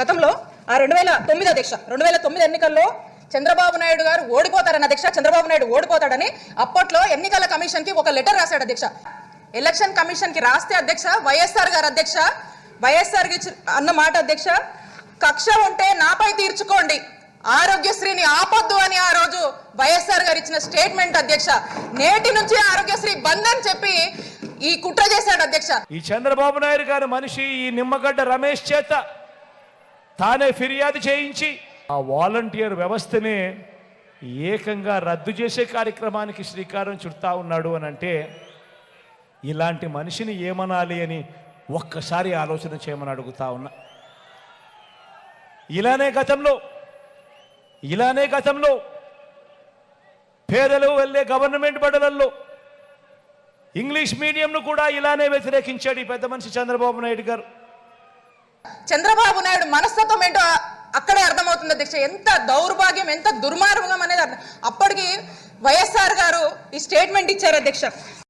గతంలో ఆ రెండు వేల తొమ్మిది అధ్యక్ష రెండు వేల తొమ్మిది ఎన్నికల్లో చంద్రబాబు నాయుడు గారు ఓడిపోతారని అధ్యక్ష చంద్రబాబు నాయుడు ఓడిపోతాడని అప్పట్లో ఎన్నికల కమిషన్కి ఒక లెటర్ రాశాడు అధ్యక్ష. ఎలక్షన్ కమిషన్కి రాస్తే అధ్యక్ష వైఎస్ఆర్ గారు అధ్యక్ష వైఎస్ఆర్ అన్న మాట అధ్యక్ష కక్ష ఉంటే నాపై తీర్చుకోండి. ఆరోగ్యశ్రీని ఆపొద్దు అని ఆ రోజు వైఎస్ఆర్ గారు ఇచ్చిన స్టేట్మెంట్ అధ్యక్ష. నేటి నుంచి ఆరోగ్యశ్రీ బంద్ అని చెప్పి ఈ కుట్ర చేశాడు అధ్యక్ష. ఈ చంద్రబాబు నాయుడు గారి మనిషి ఈ నిమ్మగడ్డ రమేష్ చేత తానే ఫిర్యాదు చేయించి ఆ వాలంటీర్ వ్యవస్థనే ఏకంగా రద్దు చేసే కార్యక్రమానికి శ్రీకారం చుడతా ఉన్నాడు అని అంటే ఇలాంటి మనిషిని ఏమనాలి అని ఒక్కసారి ఆలోచన చేయమని అడుగుతా ఉన్నా. ఇలానే గతంలో ఇలానే గతంలో పేదలు వెళ్ళే గవర్నమెంట్ బడులలో ఇంగ్లీష్ మీడియంను కూడా ఇలానే వ్యతిరేకించాడు ఈ పెద్ద మనిషి చంద్రబాబు నాయుడు గారు. చంద్రబాబు నాయుడు మనస్తత్వం ఏంటో అక్కడే అర్థమవుతుంది అధ్యక్ష ఎంత దౌర్భాగ్యం ఎంత దుర్మార్గం అనేది అర్థం. అప్పటికి వైఎస్ఆర్ గారు ఈ స్టేట్మెంట్ ఇచ్చారు అధ్యక్ష